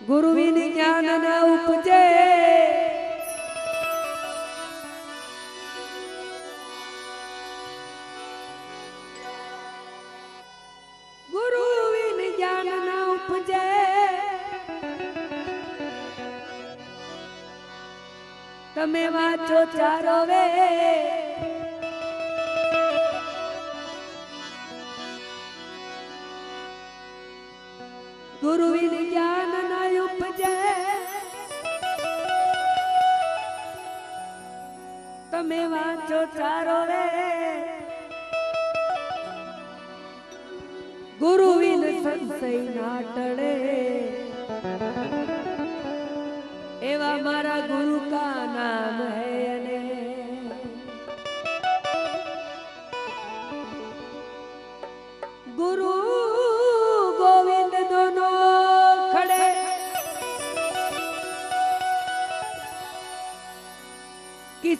ગુરુવિની જ્ઞાન ના ઉપજે. ગુરુવિની જ્ઞાન ન ઉપજે. તમે વાંચો ચારો વે ગુરુ જ્ઞાન તમે વાંચો ચારો રે. ગુરુ વિન સંશય ના ટળે એવા મારા ગુરુ કા નામ હે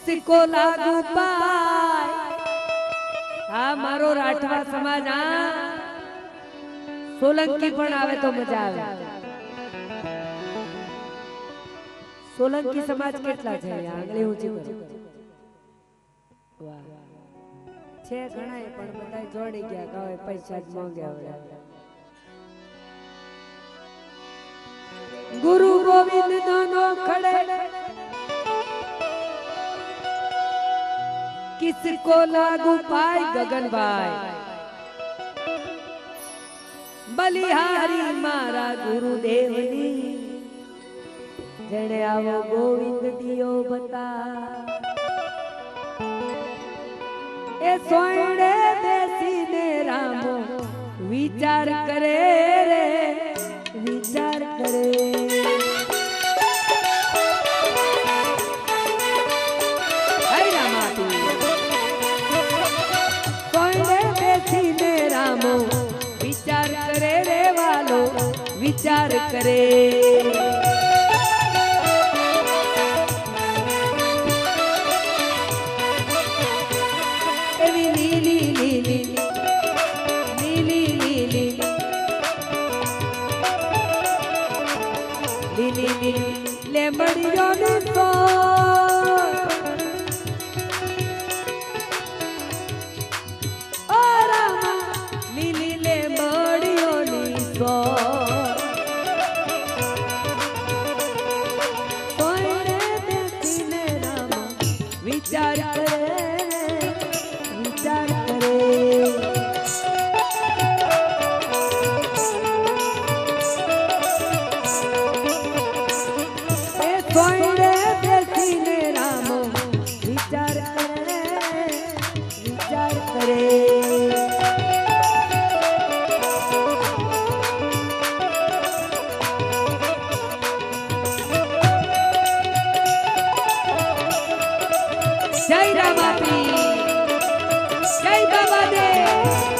કિસકો લાગુ પાય હા મારો રાઠવા સમાજ આ સોલંકી પણ આવે તો મજા આવે સોલંકી સમાજ કેટલા છે આંગળી ઊંચી વાહ છે ઘણા પણ બધા જોડી ગયા કહે પૈસા જ માંગ્યા હોય ગુરુ ગોવિંદ નો ખડે કિસકો લાગુ પાય ગગનભાઈ બલિહારી મારા ગુરુદેવની જેણે આવો ગોવિંદ દિયો બતા એ સોયડે બેસીને રામો વિચાર કરે રે વિચાર કરે હરી વિચાર કરે એવી લીલી લીલી લીલી લીલી લીલી લીલી લેમડીઓની સોર ઓ દેવ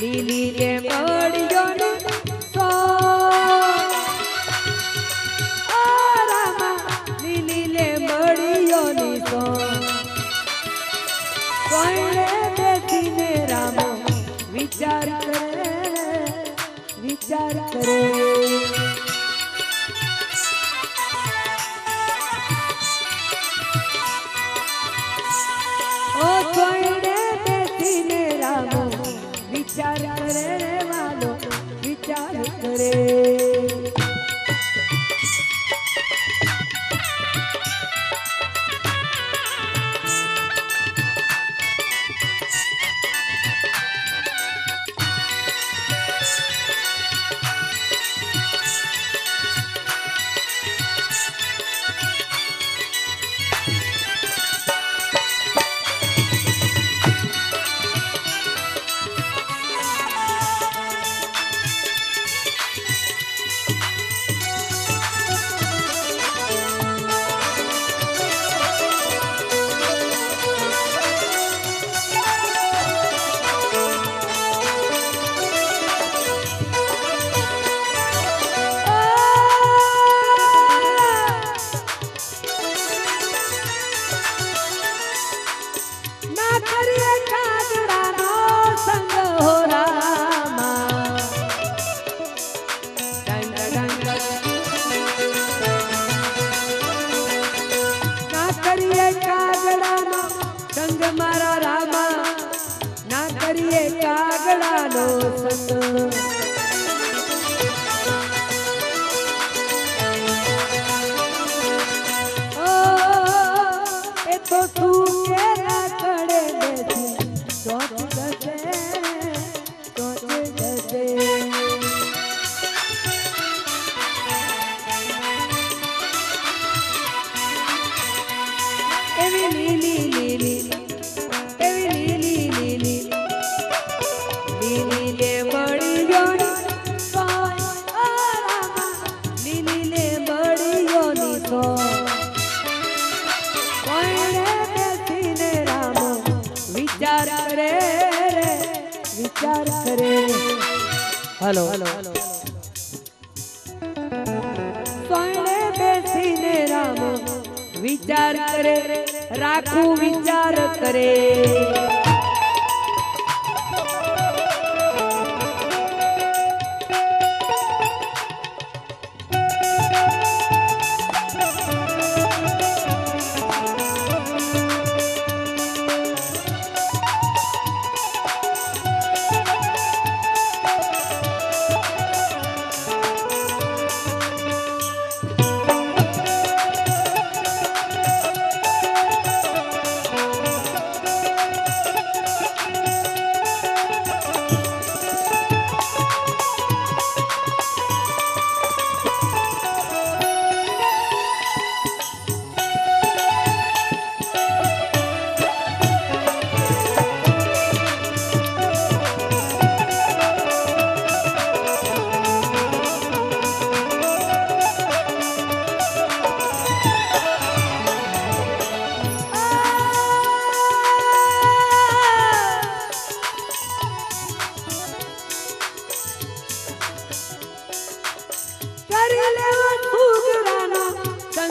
લીલી રે પડ્યો রে Maria. વિચાર કરે હલો કોઈને બેસીને રામ વિચાર કરે રાખું વિચાર કરી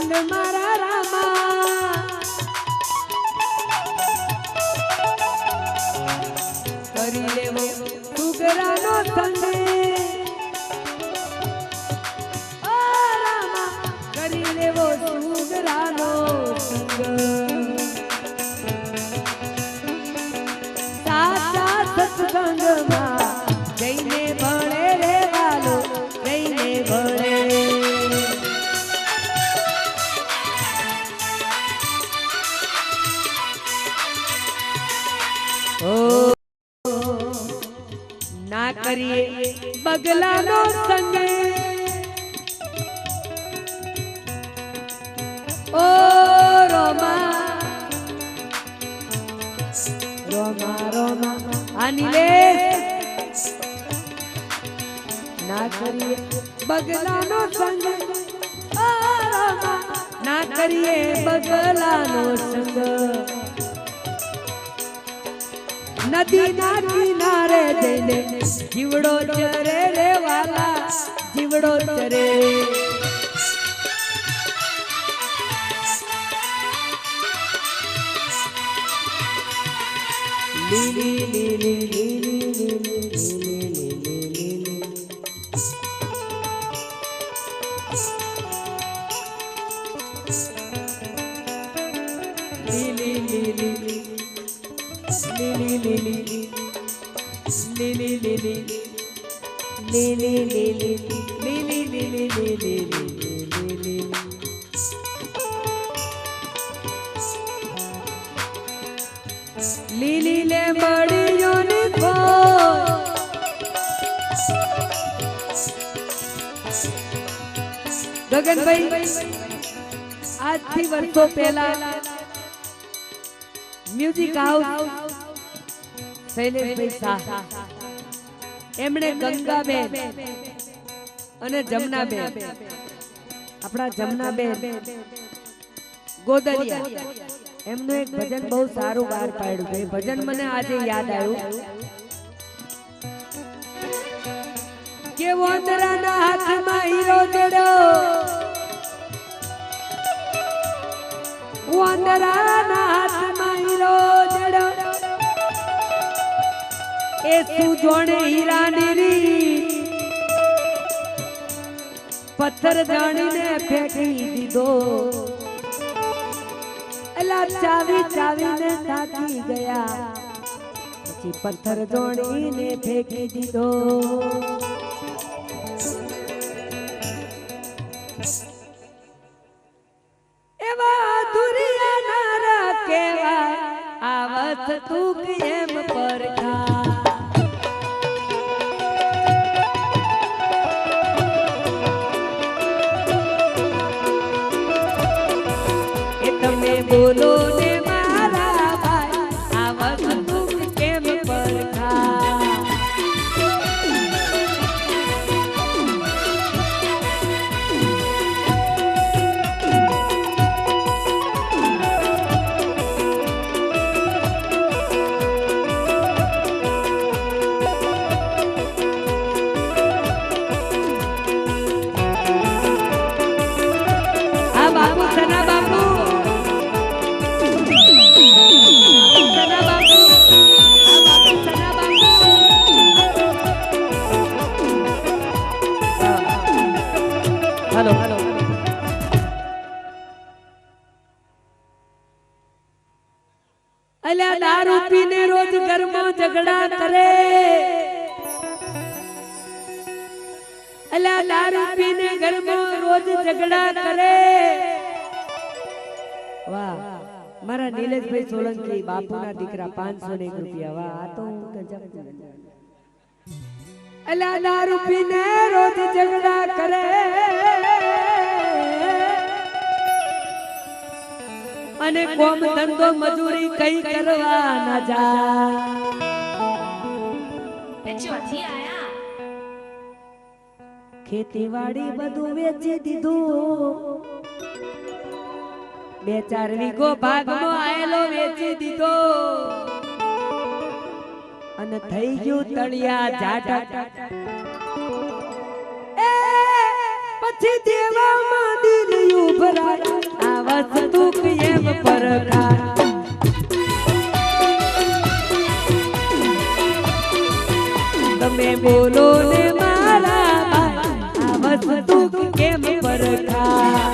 સંગ મારા રામા કરી લેવો છોકરાનો સંગ ના કરીએ બગલાનો સંગ ઓ રોમા રોમા રોમા આની લે ના કરીએ બગલાનો સંગ ઓ રોમા ના કરીએ બગલાનો સંગ નદી ના કિનારે જઈને જીવડો ચરે રે વાલા જીવડો ચરે લીલી લીલી લીલી લીલી લીલી લીલી લીલી લીલી લીલી લીલી લીલી લીલી લીલી લીલી લીલી લીલી લીલી લીલી લીલી લીલી લીલી લે મળ્યો ને ખોટ ગગનભાઈ આજથી વર્ષો પહેલા મ્યુઝિક હાઉસ શૈલેષભાઈ શાહ એમણે ગંગાબેન અને જમનાબેન. આપણા જમનાબેન. ગોદરિયા. એમનું એક ભજન બહુ સારું બહાર પાડ્યું છે. ભજન મને આજે યાદ આવ્યું. કે વોંદરાના હાથમાં હીરો જડ્યો વોંદરાના હાથમાં હીરો એ તું જોણે હીરાની રીત પથ્થર જાણીને ફેંકી દીધો. એલા ચાવી ચાવીને થાકી ગયા. પછી પથ્થર જોડીને ફેંકી દીધો. પીને રોજ ઘરમાં ઝઘડા કરે. અલા દારૂ પીને ઘરમાં રોજ ઝઘડા કરે. વાહ, મારા નીલેશભાઈ સોલંકી બાપુના દીકરા પાંચસો ને એક રૂપિયા. વાહ, આ તો હું ગજબ અલા દારૂ પીને રોજ ઝઘડા કરે. અને કોમ ધંધો મજૂરી કઈ કરવા ના જા. ખેતીવાડી બધું વેચી દીધું. બે ચાર વીઘો ભાગનો આયેલો વેચી દીધો. અને થઈ ગયું તળિયા જાટા પછી દેવામાં દિલ ઉભરાય તમે બોલો ને મારા ભાઈ આ વસ્તુ કેમ પરખા